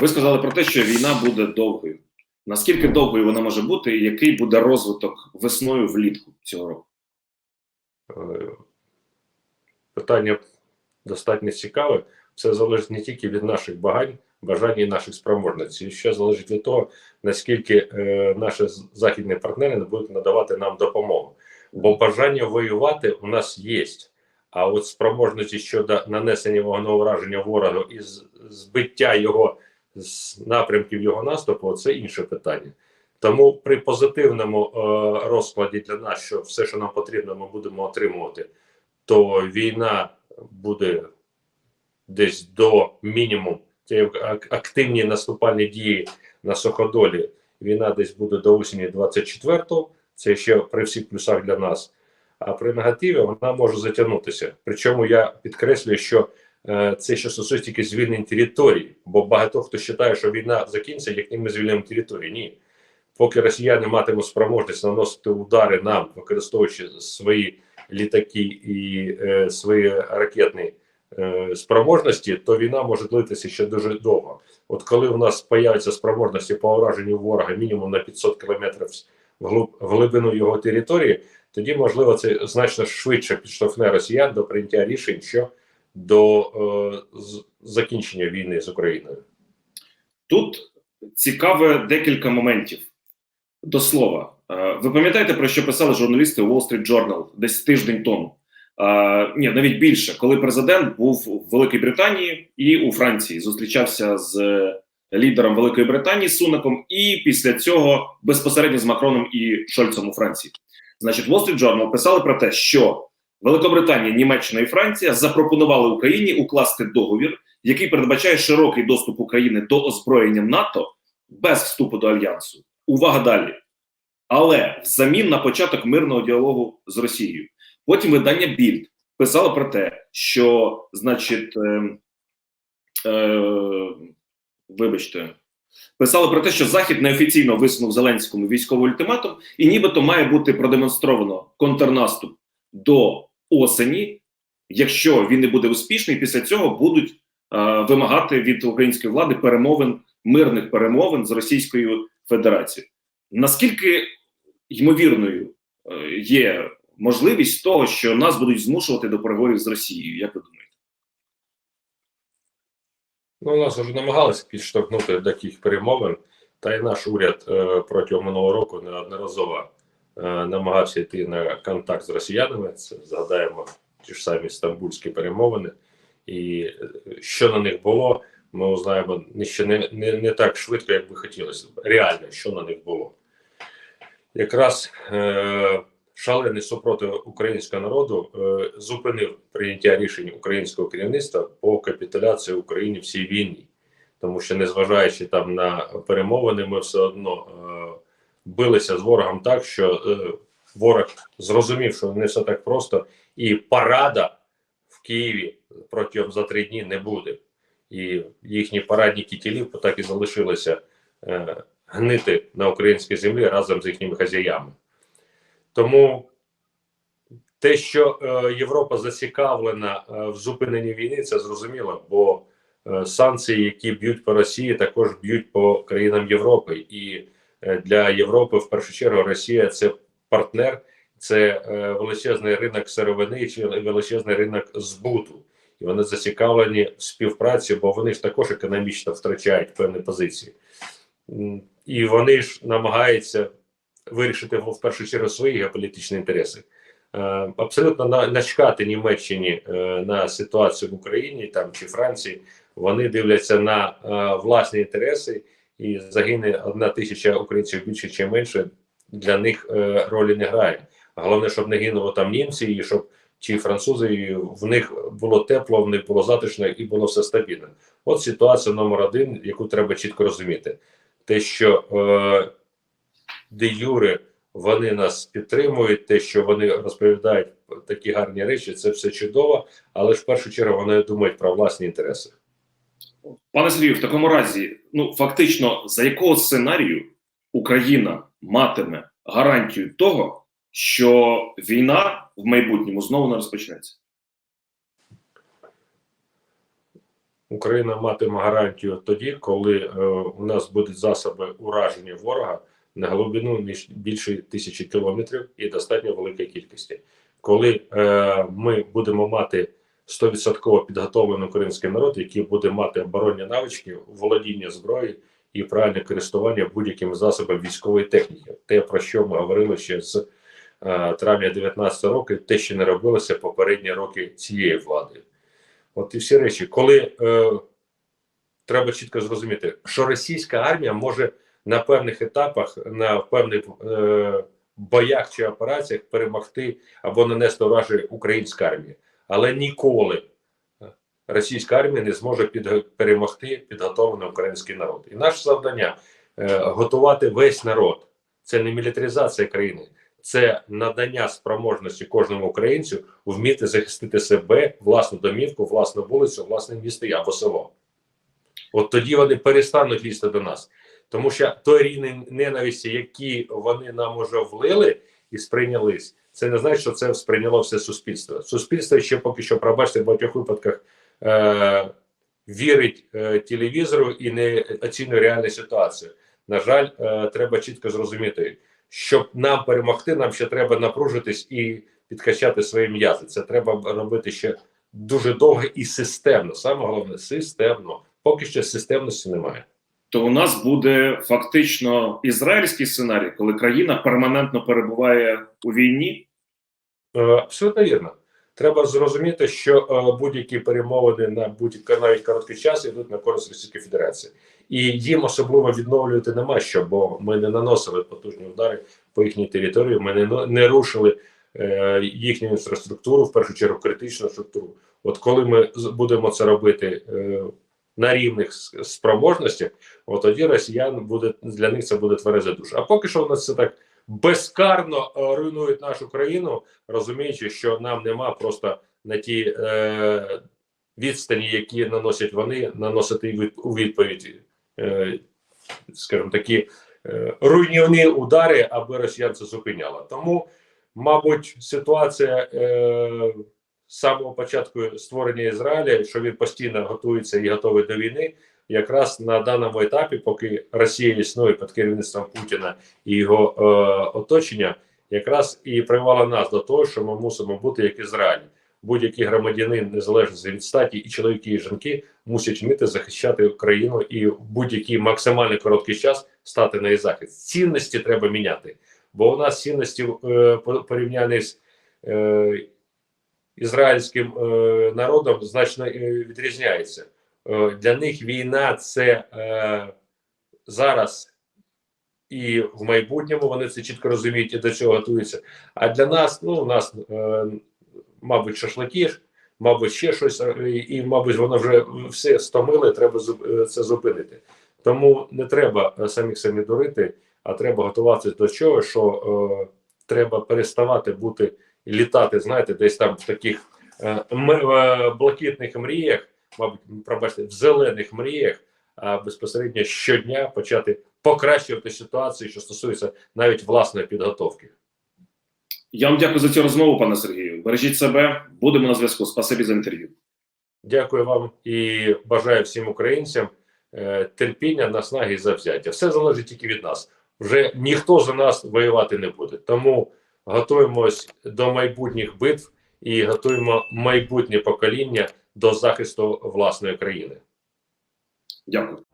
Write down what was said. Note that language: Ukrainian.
Ви сказали про те, що війна буде довгою. Наскільки довгою вона може бути, і який буде розвиток весною влітку цього року? Е, Питання достатньо цікаве. Це залежить не тільки від наших багань, бажань і наших спроможностей. Ще залежить від того, наскільки е, наші західні партнери не будуть надавати нам допомогу. Бо бажання воювати у нас є. А от спроможності щодо нанесення вогневого враження ворогу і збиття його з напрямків його наступу це інше питання. Тому при позитивному е, розкладі для нас, що все, що нам потрібно, ми будемо отримувати, то війна буде десь до мінімум. Ак- активні наступальні дії на суходолі. Війна десь буде до осені 24-го. Це ще при всіх плюсах для нас. А при негативі вона може затягнутися. Причому я підкреслюю, що це ще стосується тільки звільнень території, бо багато хто вважає, що війна закінчиться, як ми звільнимо території. Ні. Поки росіяни матимуть спроможність наносити удари нам, використовуючи свої літаки і е, свої ракетні е, спроможності, то війна може длитися ще дуже довго. От коли у нас появляться спроможності по ураженню ворога мінімум на 500 кілометрів в глибину його території, тоді можливо це значно швидше підштовхне росіян до прийняття рішень що до е, закінчення війни з Україною. Тут цікаве декілька моментів. До слова, е, ви пам'ятаєте, про що писали журналісти у Wall Street Journal десь тиждень тому? Е, Ні, навіть більше, коли президент був в Великій Британії і у Франції, зустрічався з лідером Великої Британії Сунаком, і після цього безпосередньо з Макроном і Шольцем у Франції. Значить, Wall Street Journal писали про те, що Великобританія, Німеччина і Франція запропонували Україні укласти договір, який передбачає широкий доступ України до озброєння НАТО без вступу до альянсу. Увага далі. Але взамін на початок мирного діалогу з Росією. Потім видання Більд писало про те, що, значить, е, е, вибачте, писали про те, що Захід неофіційно висунув Зеленському військовий ультиматум, і нібито має бути продемонстровано контрнаступ до осені. Якщо він не буде успішний, після цього будуть е, вимагати від української влади перемовин, мирних перемовин з Російською Федерацією. Наскільки ймовірною е, є можливість того, що нас будуть змушувати до переговорів з Росією? Як ви думаєте? Ну, нас вже намагалися підштовхнути до таких перемовин, та й наш уряд е, протягом минулого року неодноразово намагався йти на контакт з росіянами. Це згадаємо ті ж самі стамбульські перемовини. І е, що на них було, ми узнаємо ще не, не, не так швидко, як би хотілося. Реально, що на них було. Якраз е, шалений супротив українського народу е, зупинив прийняття рішень українського керівництва по капітуляції України в цій війні, тому що, незважаючи там на перемовини, ми все одно е, билися з ворогом так, що е, ворог зрозумів, що не все так просто, і парада в Києві протягом за три дні не буде. І їхні парадні кітілі так і залишилися е, гнити на українській землі разом з їхніми хазяями. Тому те, що е, Європа зацікавлена е, в зупиненні війни, це зрозуміло, бо е, санкції, які б'ють по Росії, також б'ють по країнам Європи. І для Європи, в першу чергу, Росія це партнер, це е, величезний ринок сировини чи величезний ринок збуту. І вони зацікавлені в співпраці, бо вони ж також економічно втрачають певні позиції. І вони ж намагаються вирішити в першу чергу свої геополітичні інтереси. Е, Абсолютно начкати Німеччині е, на ситуацію в Україні там чи Франції. Вони дивляться на е, власні інтереси, і загине одна тисяча українців більше чи менше для них е, ролі не грає. Головне, щоб не гинуло там німці, і щоб ті французи і в них було тепло, в них було затишно і було все стабільно. От ситуація номер один, яку треба чітко розуміти, те, що е, де юре вони нас підтримують, те, що вони розповідають такі гарні речі, це все чудово, але ж в першу чергу вони думають про власні інтереси. Пане Сергію, в такому разі, ну фактично, за якого сценарію Україна матиме гарантію того, що війна в майбутньому знову не розпочнеться? Україна матиме гарантію тоді, коли е, у нас будуть засоби ураження ворога на глибину між більше тисячі кілометрів і достатньо великої кількості. Коли е, ми будемо мати 100% підготовлений український народ, який буде мати оборонні навички, володіння зброї і правильне користування будь-якими засобами військової техніки, те про що ми говорили ще з е, травня 2019 року, те, що не робилося попередні роки цієї влади. От і всі речі, коли е, треба чітко зрозуміти, що російська армія може на певних етапах, на певних е, боях чи операціях перемогти або нанести ураження українська армія, але ніколи російська армія не зможе під, перемогти підготовлений український народ. І наше завдання е, готувати весь народ. Це не мілітаризація країни, це надання спроможності кожному українцю вміти захистити себе, власну домівку, власну вулицю, власне місто або село. От тоді вони перестануть лізти до нас. Тому що той рівень ненависті, який вони нам уже влили і сприйнялись, це не значить, що це сприйняло все суспільство. Суспільство ще поки що, пробачте, в багатьох випадках е- вірить е телевізору і не оцінює реальну ситуацію. На жаль, е треба чітко зрозуміти, щоб нам перемогти, нам ще треба напружитись і підкачати свої м'язи. Це треба робити ще дуже довго і системно. Саме головне системно. Поки що системності немає. То у нас буде фактично ізраїльський сценарій, коли країна перманентно перебуває у війні. Е, Абсолютно вірно. Треба зрозуміти, що е, будь-які перемовини на будь-який навіть короткий час йдуть на користь Російської Федерації, і їм особливо відновлювати нема що, бо ми не наносили потужні удари по їхній території. Ми не, не рушили е, їхню інфраструктуру, в першу чергу критичну структуру. От коли ми будемо це робити е, на рівних спроможностях, от тоді росіян буде для них це буде тверезе душа. А поки що у нас це так безкарно е, руйнують нашу країну, розуміючи, що нам нема просто на ті е, відстані, які наносять вони, наносити у відповідь, е, скажімо такі е, руйнівні удари, аби росіян це зупиняло. Тому, мабуть, ситуація е, з самого початку створення Ізраїля, що він постійно готується і готовий до війни. Якраз на даному етапі, поки Росія існує під керівництвом Путіна і його е, оточення, якраз і привела нас до того, що ми мусимо бути як Ізраїль. Будь-який громадянин, незалежно від статі, і чоловіки, і жінки мусять вміти захищати Україну і в будь-який максимально короткий час стати на її захист. Цінності треба міняти, бо у нас цінності е, по- порівняні з е, ізраїльським е, народом значно е, відрізняються. Е, для них війна це е, зараз і в майбутньому вони це чітко розуміють і до цього готуються. А для нас, ну, у нас, е, мабуть, шашлики, мабуть, ще щось, е, і, мабуть, воно вже все стомили, треба е, це зупинити. Тому не треба е, самих самі дурити, а треба готуватися до чого, що е, треба переставати бути літати, знаєте, десь там в таких е, е, блакитних мріях, мабуть, пробачте, в зелених мріях, а безпосередньо щодня почати покращувати ситуацію, що стосується навіть власної підготовки. Я вам дякую за цю розмову, пане Сергію. Бережіть себе, будемо на зв'язку. Спасибі за інтерв'ю. Дякую вам і бажаю всім українцям е, терпіння, наснаги і завзяття. Все залежить тільки від нас. Вже ніхто за нас воювати не буде. Тому готуємось до майбутніх битв і готуємо майбутнє покоління до захисту власної країни. Дякую.